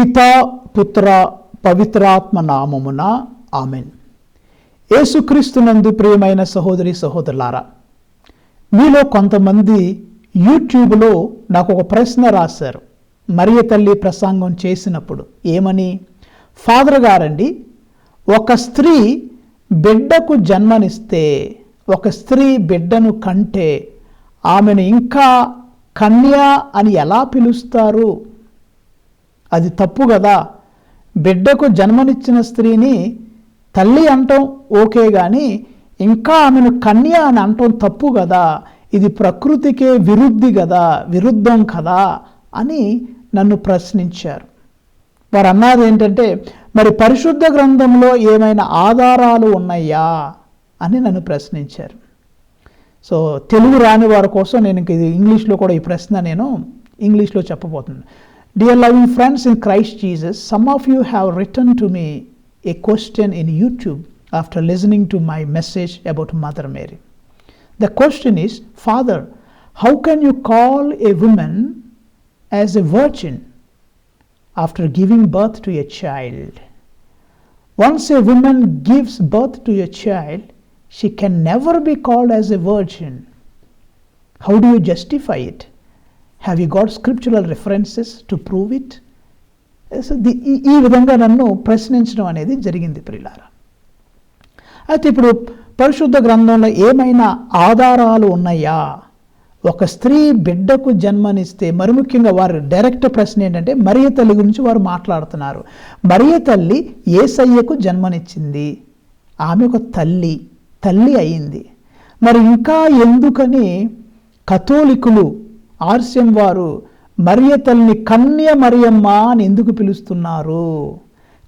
పితా పుత్ర పవిత్రాత్మ నామమున ఆమెన్. యేసుక్రీస్తునందు ప్రియమైన సహోదరి సహోదరులారా మీలో కొంతమంది యూట్యూబ్లో నాకు ఒక ప్రశ్న రాశారు. మరియ తల్లి ప్రసంగం చేసినప్పుడు ఏమని? ఫాదర్ గారండి ఒక స్త్రీ బిడ్డకు జన్మనిస్తే ఒక స్త్రీ బిడ్డను కంటే ఆమెను ఇంకా కన్య అని ఎలా పిలుస్తారు? అది తప్పు కదా. బిడ్డకు జన్మనిచ్చిన స్త్రీని తల్లి అంటాం ఓకే కానీ ఇంకా ఆమెను కన్య అని అంటాం తప్పు కదా. ఇది ప్రకృతికే విరుద్ధి కదా విరుద్ధం కదా అని నన్ను ప్రశ్నించారు. వారు అన్నది ఏంటంటే మరి పరిశుద్ధ గ్రంథంలో ఏమైనా ఆధారాలు ఉన్నాయా అని నన్ను ప్రశ్నించారు. సో తెలుగు రాని వారి కోసం నేను ఇది ఇంగ్లీష్లో కూడా ఈ ప్రశ్న నేను ఇంగ్లీష్లో చెప్పబోతున్నాను. Dear loving friends in Christ Jesus, some of you have written to me a question in YouTube after listening to my message about Mother Mary. The question is Father, how can you call a woman as a virgin after giving birth to a child? Once a woman gives birth to a child, she can never be called as a virgin. How do you justify it? Have you got scriptural references to prove it ఈ- ఈ విధంగా నన్ను ప్రశ్నించడం అనేది జరిగింది ప్రిలారా. అయితే ఇప్పుడు పరిశుద్ధ గ్రంథంలో ఏమైనా ఆధారాలు ఉన్నాయా? ఒక స్త్రీ బిడ్డకు జన్మనిస్తే మరి ముఖ్యంగా వారు డైరెక్ట్ ప్రశ్న ఏంటంటే మరియ తల్లి గురించి వారు మాట్లాడుతున్నారు. మరియ తల్లి ఏసయ్యకు జన్మనిచ్చింది. ఆమె ఒక తల్లి తల్లి అయింది. మరి ఇంకా ఎందుకని కథోలికులు ఆర్స్యం వారు మరియ తల్లిని కన్య మరియమ్మ అని ఎందుకు పిలుస్తున్నారు?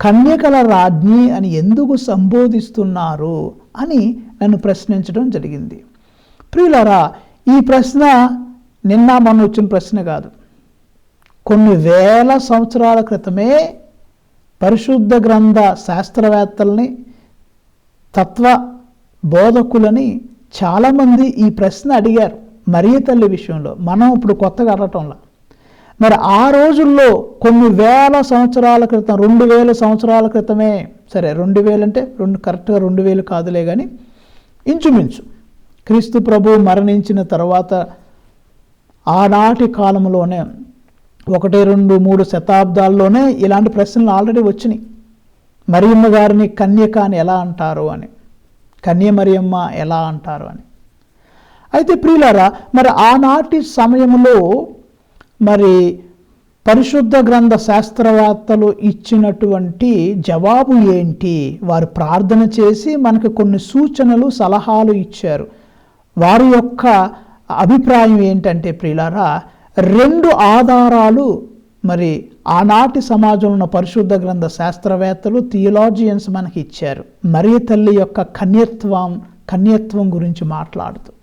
కన్యకల రాజ్ఞి అని ఎందుకు సంబోధిస్తున్నారు? అని నన్ను ప్రశ్నించడం జరిగింది. ప్రియులరా ఈ ప్రశ్న నిన్న మొన్న వచ్చిన ప్రశ్న కాదు. కొన్ని వేల సంవత్సరాల క్రితమే పరిశుద్ధ గ్రంథ శాస్త్రవేత్తల్ని తత్వ బోధకులని చాలామంది ఈ ప్రశ్న అడిగారు. మరియ తల్లి విషయంలో మనం ఇప్పుడు కొత్తగా అడగటంలా. మరి ఆ రోజుల్లో కొన్ని వేల సంవత్సరాల క్రితం రెండు వేల సంవత్సరాల క్రితమే సరే రెండు వేలు అంటే రెండు కరెక్ట్గా రెండు వేలు కాదులే కానీ ఇంచుమించు క్రీస్తు ప్రభు మరణించిన తర్వాత ఆనాటి కాలంలోనే ఒకటి రెండు మూడు శతాబ్దాల్లోనే ఇలాంటి ప్రశ్నలు ఆల్రెడీ వచ్చినాయి. మరియమ్మ గారిని కన్యక అని ఎలా అంటారు అని కన్య మరియమ్మ ఎలా అంటారు అని. అయితే ప్రియులారా మరి ఆనాటి సమయంలో మరి పరిశుద్ధ గ్రంథ శాస్త్రవేత్తలు ఇచ్చినటువంటి జవాబు ఏంటి? వారు ప్రార్థన చేసి మనకు కొన్ని సూచనలు సలహాలు ఇచ్చారు. వారి యొక్క అభిప్రాయం ఏంటంటే ప్రియులారా రెండు ఆధారాలు మరి ఆనాటి సమాజంలో ఉన్న పరిశుద్ధ గ్రంథ శాస్త్రవేత్తలు థియలాజియన్స్ మనకి ఇచ్చారు మరి తల్లి యొక్క కన్యత్వం కన్యత్వం గురించి మాట్లాడుతూ.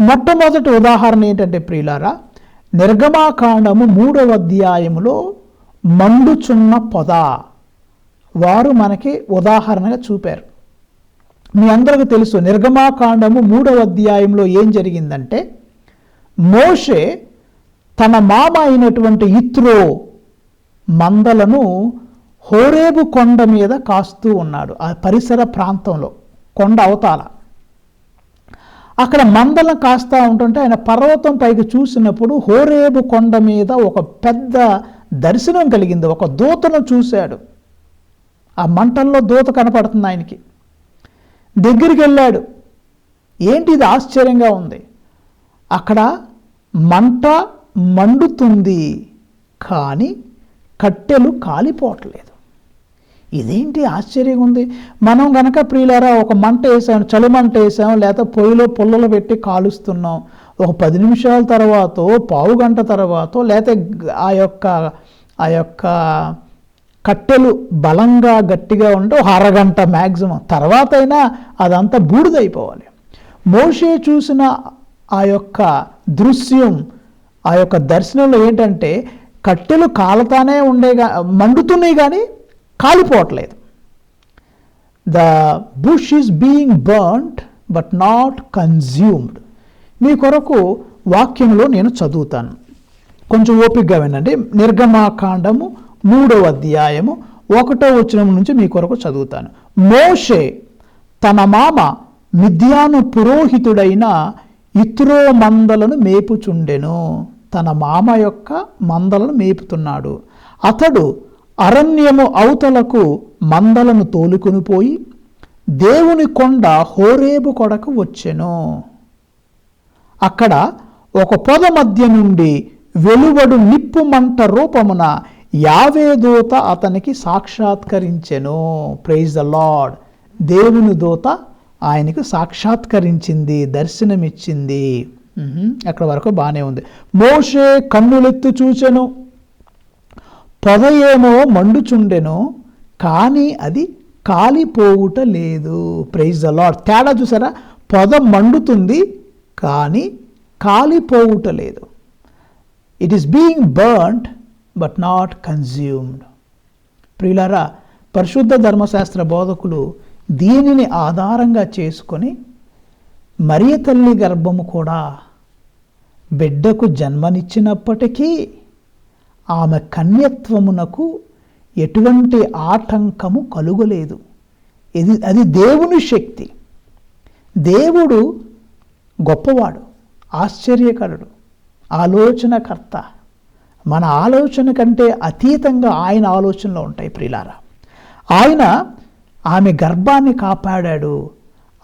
మొట్టమొదటి ఉదాహరణ ఏంటంటే ప్రియులారా నిర్గమాకాండము మూడవ అధ్యాయములో మండుచున్న పొద. వారు మనకి ఉదాహరణగా చూపారు. మీ అందరికీ తెలుసు నిర్గమాకాండము మూడవ అధ్యాయంలో ఏం జరిగిందంటే మోషే తన మామ అయినటువంటి ఇత్రో మందలను హోరేబు కొండ మీద కాస్తూ ఉన్నాడు ఆ పరిసర ప్రాంతంలో కొండ అవతాల. అక్కడ మందలం కాస్తా ఉంటుంటే ఆయన పర్వతం పైకి చూసినప్పుడు హోరేబు కొండ మీద ఒక పెద్ద దర్శనం కలిగింది. ఒక దూతను చూశాడు. ఆ మంటల్లో దూత కనపడుతుంది ఆయనకి. దగ్గరికి వెళ్ళాడు. ఏంటి ఇది? ఆశ్చర్యంగా ఉంది. అక్కడ మంట మండుతుంది కానీ కట్టెలు కాలిపోవట్లేదు. ఇదేంటి ఆశ్చర్యంగా ఉంది మనం గనక ప్రియులారా ఒక మంట వేసాం చలి మంట వేసాం లేకపోతే పొయ్యిలో పుల్లలు పెట్టి కాలుస్తున్నాం. ఒక పది నిమిషాల తర్వాత పావు గంట తర్వాత లేకపోతే ఆ యొక్క ఆ యొక్క కట్టెలు బలంగా గట్టిగా ఉంటే ఒక అరగంట మ్యాక్సిమం తర్వాత అయినా అదంతా బూడిదైపోవాలి. మోషే చూసిన ఆ యొక్క దృశ్యం ఆ యొక్క దర్శనంలో ఏంటంటే కట్టెలు కాలుతానే ఉండే మండుతున్నాయి కానీ కాలిపోవట్లేదు. The bush is being burned but not consumed మీ కొరకు వాక్యంలో నేను చదువుతాను. కొంచెం ఓపికగా వినండి. నిర్గమాకాండము మూడవ అధ్యాయము ఒకటో వచనం నుంచి మీ కొరకు చదువుతాను. మోషే తన మామ మిథ్యాను పురోహితుడైన ఇత్రో మందలను మేపుచుండెను. తన మామ యొక్క మందలను మేపుతున్నాడు. అతడు అరణ్యము అవతలకు మందలను తోలుకుని పోయి దేవుని కొండ హోరేబు కొడకు వచ్చెను. అక్కడ ఒక పొద మధ్య నుండి వెలువడు నిప్పు మంట రూపమున యావే దూత అతనికి సాక్షాత్కరించెను. ప్రైజ్ ద లార్డ్ దేవుని దూత ఆయనకు సాక్షాత్కరించింది దర్శనమిచ్చింది. అక్కడ వరకు బాగానే ఉంది. మోషే కన్నులెత్తి చూచెను. పొద ఏమో మండుచుండెను కానీ అది కాలిపోవుట లేదు. ప్రైజ్ ద లాడ్ తేడా చూసారా? పొద మండుతుంది కానీ కాలిపోవుట లేదు. It is being burned but not consumed ప్రియులారా పరిశుద్ధ ధర్మశాస్త్ర బోధకులు దీనిని ఆధారంగా చేసుకొని మరియ తల్లి గర్భము కూడా బిడ్డకు జన్మనిచ్చినప్పటికీ ఆమె కన్యత్వమునకు ఎటువంటి ఆటంకము కలుగలేదు. ఇది అది దేవుని శక్తి. దేవుడు గొప్పవాడు ఆశ్చర్యకరుడు ఆలోచనకర్త. మన ఆలోచన కంటే అతీతంగా ఆయన ఆలోచనలో ఉంటాయి ప్రిలారా ఆయన ఆమె గర్భాన్ని కాపాడాడు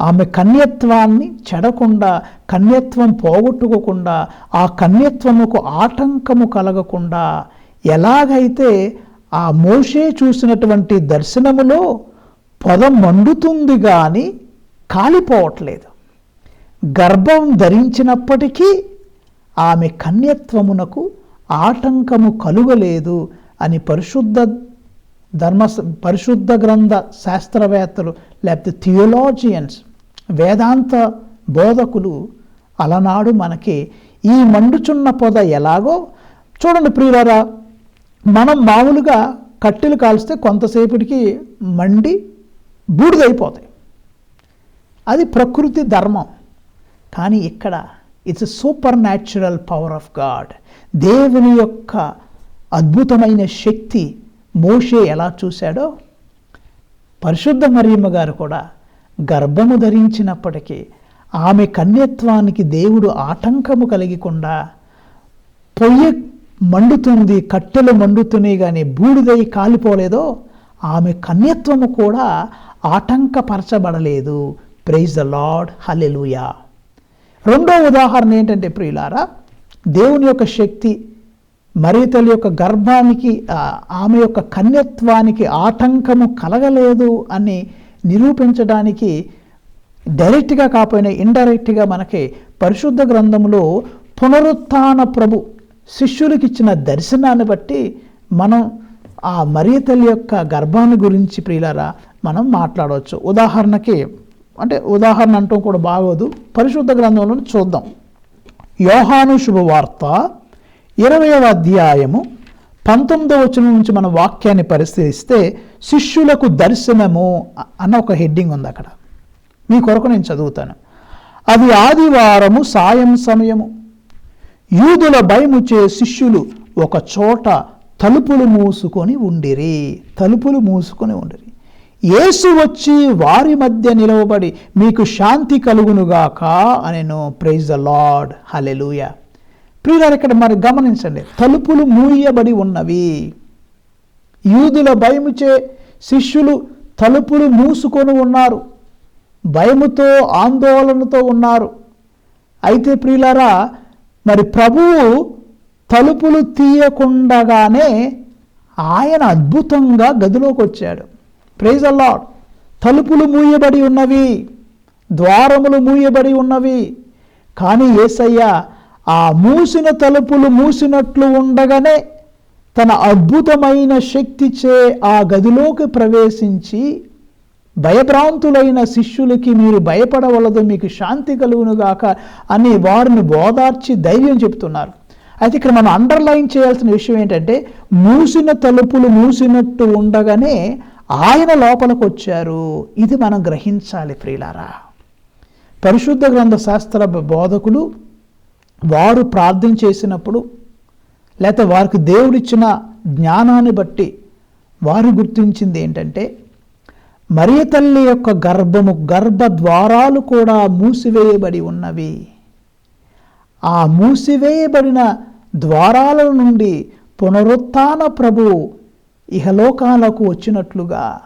ఆమె కన్యత్వాన్ని చెడకుండా కన్యత్వం పోగొట్టుకోకుండా ఆ కన్యత్వముకు ఆటంకము కలగకుండా ఎలాగైతే ఆ మోషే చూసినటువంటి దర్శనములో పొద మండుతుంది కానీ కాలిపోవట్లేదు. గర్భం ధరించినప్పటికీ ఆమె కన్యత్వమునకు ఆటంకము కలుగలేదు అని పరిశుద్ధ ధర్మ పరిశుద్ధ గ్రంథ శాస్త్రవేత్తలు లేకపోతే థియోలాజియన్స్ వేదాంత బోధకులు అలనాడు మనకి ఈ మండుచున్న పొద ఎలాగో చూడండి ప్రియులారా మనం మామూలుగా కట్టెలు కాల్స్తే కొంతసేపటికి మండి బూడిదైపోతాయి. అది ప్రకృతి ధర్మం. కానీ ఇక్కడ it's supernatural power of God. దేవుని యొక్క అద్భుతమైన శక్తి మోషే ఎలా చూశాడో పరిశుద్ధ మరియమ్మ గారు కూడా గర్భము ధరించినప్పటికీ ఆమె కన్యత్వానికి దేవుడు ఆటంకము కలిగకుండా పొయ్యి మండుతుంది కట్టెలు మండుతున్నాయి కానీ బూడిదై కాలిపోలేదో ఆమె కన్యత్వము కూడా ఆటంకపరచబడలేదు. ప్రైజ్ ద లార్డ్ హలెలుయా రెండో ఉదాహరణ ఏంటంటే ప్రియులారా దేవుని యొక్క శక్తి మరీతల యొక్క గర్భానికి ఆమె యొక్క కన్యత్వానికి ఆటంకము కలగలేదు అని నిరూపించడానికి డైరెక్ట్గా కాకపోయినా ఇండైరెక్ట్గా మనకి పరిశుద్ధ గ్రంథంలో పునరుత్థాన ప్రభు శిష్యులకు ఇచ్చిన దర్శనాన్ని బట్టి మనం ఆ మరియతల్లి యొక్క గర్భాన్ని గురించి ప్రియులారా మనం మాట్లాడవచ్చు. ఉదాహరణకి అంటే ఉదాహరణ అంటూ కూడా బాగోదు. పరిశుద్ధ గ్రంథంలో చూద్దాం. యోహాను శుభవార్త ఇరవయవ అధ్యాయము పంతొమ్మిదవ వచనం నుంచి మన వాక్యాన్ని పరిశీలిస్తే శిష్యులకు దర్శనము అన్న ఒక హెడ్డింగ్ ఉంది అక్కడ. మీ కొరకు నేను చదువుతాను. అది ఆదివారము సాయం సమయము. యూదుల భయముచే శిష్యులు ఒక చోట తలుపులు మూసుకొని ఉండిరి. తలుపులు మూసుకొని ఉండిరి. యేసు వచ్చి వారి మధ్య నిలవబడి మీకు శాంతి కలుగునుగాక అనెను. ప్రైజ్ ద లార్డ్ హలెలుయా ప్రియులారు ఇక్కడ మరి గమనించండి. తలుపులు మూయబడి ఉన్నవి. యూదుల భయముచే శిష్యులు తలుపులు మూసుకొని ఉన్నారు. భయముతో ఆందోళనతో ఉన్నారు. అయితే ప్రియులారా మరి ప్రభువు తలుపులు తీయకుండగానే ఆయన అద్భుతంగా గదిలోకి వచ్చాడు. ప్రైజ్ అల్లాడ్ తలుపులు మూయబడి ఉన్నవి. ద్వారములు మూయబడి ఉన్నవి. కానీ ఏసయ్య ఆ మూసిన తలుపులు మూసినట్లు ఉండగానే తన అద్భుతమైన శక్తిచే ఆ గదిలోకి ప్రవేశించి భయభ్రాంతులైన శిష్యులకి మీరు భయపడవలదు మీకు శాంతి కలుగునుగాక అని వారిని ఓదార్చి ధైర్యం చెప్తున్నారు అయితే ఇక్కడ మనం అండర్లైన్ చేయాల్సిన విషయం ఏంటంటే మూసిన తలుపులు మూసినట్టు ఉండగానే ఆయన లోపలికి వచ్చారు ఇది మనం గ్రహించాలి ప్రియులారా. పరిశుద్ధ గ్రంథ శాస్త్ర బోధకులు వారు ప్రార్థన చేసినప్పుడు లేకపోతే వారికి దేవుడిచ్చిన జ్ఞానాన్ని బట్టి వారు గుర్తించింది ఏంటంటే మరియ తల్లి యొక్క గర్భము గర్భ ద్వారాలు కూడా మూసివేయబడి ఉన్నవి. ఆ మూసివేయబడిన ద్వారాల నుండి పునరుత్న ప్రభు ఇహలోకాలకు వచ్చినట్లుగా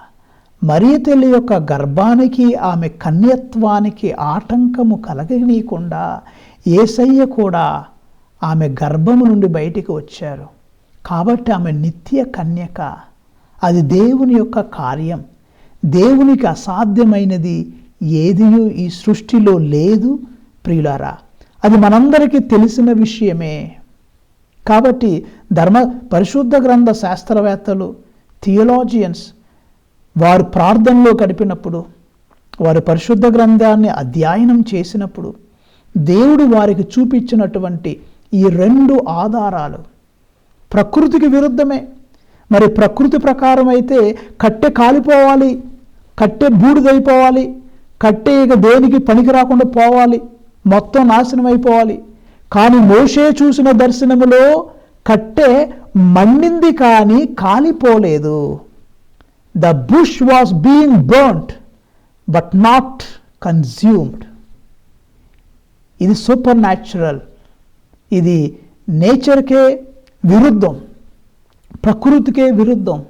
మరియ తల్లి యొక్క గర్భానికి ఆమె కన్యత్వానికి ఆటంకము కలగనీయకుండా ఏసయ్య కూడా ఆమె గర్భము నుండి బయటికి వచ్చారు. కాబట్టి ఆమె నిత్య కన్యక. అది దేవుని యొక్క కార్యం. దేవునికి అసాధ్యమైనది ఏదియూ ఈ సృష్టిలో లేదు ప్రియులారా. అది మనందరికీ తెలిసిన విషయమే. కాబట్టి ధర్మ పరిశుద్ధ గ్రంథ శాస్త్రవేత్తలు థియోలాజియన్స్ వారు ప్రార్థనలో గడిపినప్పుడు వారు పరిశుద్ధ గ్రంథాన్ని అధ్యయనం చేసినప్పుడు దేవుడు వారికి చూపించినటువంటి ఈ రెండు ఆధారాలు ప్రకృతికి విరుద్ధమే. మరి ప్రకృతి ప్రకారం అయితే కట్టె కాలిపోవాలి కట్టె బూడిదైపోవాలి కట్టె ఇక దేనికి పనికి రాకుండా పోవాలి మొత్తం నాశనం అయిపోవాలి కానీ మోషే చూసిన దర్శనములో కట్టె మండింది కానీ కాలిపోలేదు. The bush was being burnt but not consumed ఇది సూపర్ న్యాచురల్ ఇది నేచర్కే విరుద్ధం. ప్రకృతికే విరుద్ధం.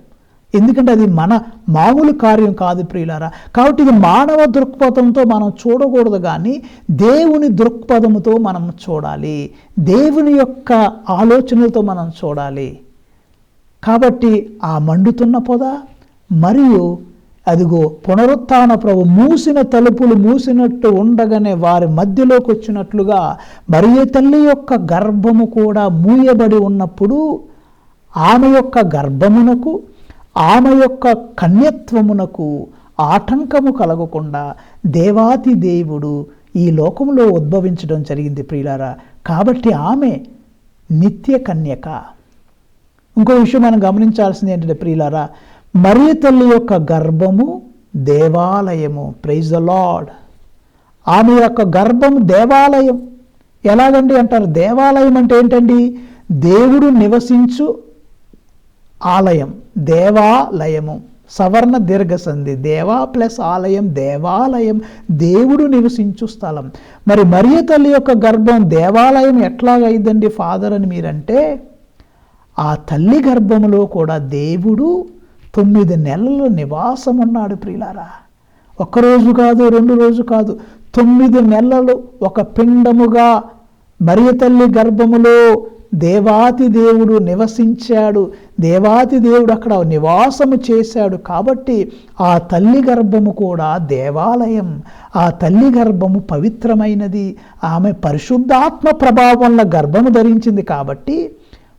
ఎందుకంటే అది మన మామూలు కార్యం కాదు ప్రియులారా. కాబట్టి ఇది మానవ దృక్పథంతో మనం చూడకూడదు కానీ దేవుని దృక్పథంతో మనం చూడాలి. దేవుని యొక్క ఆలోచనలతో మనం చూడాలి. కాబట్టి ఆ మండుతున్న పొద మరియు అదిగో పునరుత్న ప్రభు మూసిన తలుపులు మూసినట్టు ఉండగానే వారి మధ్యలోకి వచ్చినట్లుగా మరియు తల్లి యొక్క గర్భము కూడా మూయబడి ఉన్నప్పుడు ఆమె యొక్క గర్భమునకు ఆమె యొక్క కన్యత్వమునకు ఆటంకము కలగకుండా దేవాతి దేవుడు ఈ లోకంలో ఉద్భవించడం జరిగింది ప్రియులారా. కాబట్టి ఆమె నిత్య కన్యక. ఇంకో విషయం మనం గమనించాల్సింది ఏంటంటే ప్రియులారా మరియ తల్లి యొక్క గర్భము దేవాలయము. ప్రైజ్ ద లాడ్ ఆమె యొక్క గర్భం దేవాలయం. ఎలాగండి అంటారు? దేవాలయం అంటే ఏంటండి? దేవుడు నివసించు ఆలయం. దేవాలయము. సవర్ణ దీర్ఘ సంధి దేవా ప్లస్ ఆలయం దేవాలయం. దేవుడు నివసించు స్థలం. మరి మరియ తల్లి యొక్క గర్భం దేవాలయం ఎట్లాగైందండి? ఫాదర్ అని మీరంటే ఆ తల్లి గర్భములో కూడా దేవుడు తొమ్మిది నెలలు నివాసం ఉన్నాడు ప్రియులారా ఒక్కరోజు కాదు రెండు రోజు కాదు తొమ్మిది నెలలు ఒక పిండముగా మరియ తల్లి గర్భములో దేవాతి దేవుడు నివసించాడు. దేవాతి దేవుడు అక్కడ నివాసము చేశాడు కాబట్టి ఆ తల్లి గర్భము కూడా దేవాలయం. ఆ తల్లి గర్భము పవిత్రమైనది. ఆమె పరిశుద్ధాత్మ ప్రభావం వల్ల గర్భము ధరించింది కాబట్టి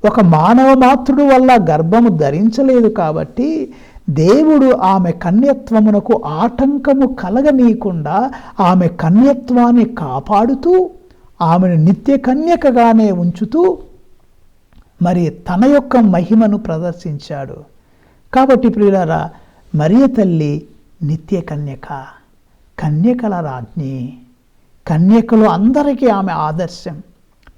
ఒక మానవ మాతృడు వల్ల గర్భము ధరించలేదు కాబట్టి దేవుడు ఆమె కన్యత్వమునకు ఆటంకము కలగనీయకుండా ఆమె కన్యత్వాన్ని కాపాడుతూ ఆమెను నిత్య కన్యకగానే ఉంచుతూ మరి తన యొక్క మహిమను ప్రదర్శించాడు. కాబట్టి ప్రియులారా మరియ తల్లి నిత్య కన్యక కన్యకల రాజ్ఞి కన్యకలు అందరికీ ఆమె ఆదర్శం.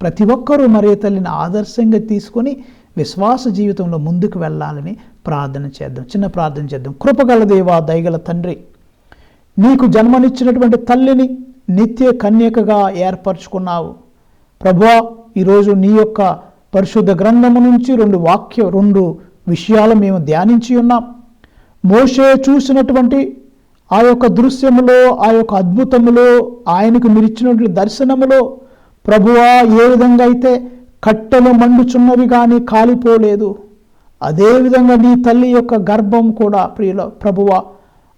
ప్రతి ఒక్కరూ మరియ తల్లిని ఆదర్శంగా తీసుకొని విశ్వాస జీవితంలో ముందుకు వెళ్ళాలని ప్రార్థన చేద్దాం. చిన్న ప్రార్థన చేద్దాం. కృపగల దేవా దయగల తండ్రి నీకు జన్మనిచ్చినటువంటి తల్లిని నిత్య కన్యకగా ఏర్పరచుకున్నావు. ప్రభువా ఈరోజు నీ యొక్క పరిశుద్ధ గ్రంథము నుంచి రెండు వాక్య రెండు విషయాలు మేము ధ్యానించి ఉన్నాం. మోషే చూసినటువంటి ఆ యొక్క దృశ్యములో ఆ యొక్క అద్భుతములో ఆయనకు మిరిచినటువంటి దర్శనములో ప్రభువా ఏ విధంగా అయితే కట్టెలు మండుచున్నవి కానీ కాలిపోలేదు అదేవిధంగా నీ తల్లి యొక్క గర్భం కూడా ప్రియుల ప్రభువ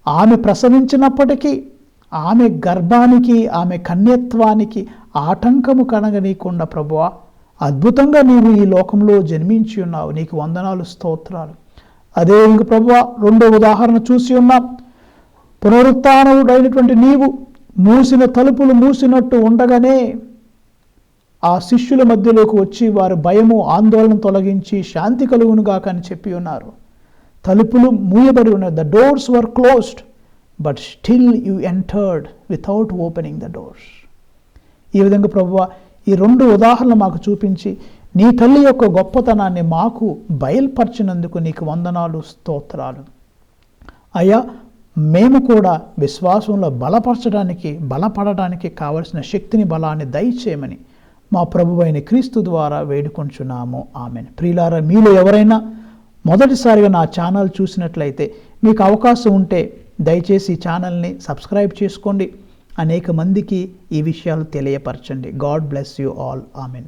ఆమె ప్రసవించినప్పటికీ ఆమె గర్భానికి ఆమె కన్యత్వానికి ఆటంకము కనగనీయకుండా ప్రభువ అద్భుతంగా నీవు ఈ లోకంలో జన్మించి ఉన్నావు. నీకు వందనాలు స్తోత్రాలు. అదే ఇంక ప్రభువ రెండో ఉదాహరణ చూసి ఉన్నాం. పునరుత్డైనటువంటి నీవు మూసిన తలుపులు మూసినట్టు ఉండగానే ఆ శిష్యుల మధ్యలోకి వచ్చి వారి భయము ఆందోళన తొలగించి శాంతి కలుగునుగాక అని చెప్పి ఉన్నారు. తలుపులు మూయబడి ఉన్నాయి. The doors were closed but still you entered without opening the doors ఈ విధంగా ప్రభువ ఈ రెండు ఉదాహరణలు మాకు చూపించి నీ తల్లి యొక్క గొప్పతనాన్ని మాకు బయలుపరిచినందుకు నీకు వందనాలు స్తోత్రాలు. అయ్యా మేము కూడా విశ్వాసంలో బలపరచడానికి బలపడడానికి కావలసిన శక్తిని బలాన్ని దయచేయమని మా ప్రభు అయిన క్రీస్తు ద్వారా వేడుకొంచున్నాము. ఆమెన్. ప్రియులారా మీలో ఎవరైనా మొదటిసారిగా నా ఛానల్ చూసినట్లయితే మీకు అవకాశం ఉంటే దయచేసి ఛానల్ని సబ్స్క్రైబ్ చేసుకోండి. అనేక మందికి ఈ విషయాలు తెలియపరచండి. God bless you all. Amen.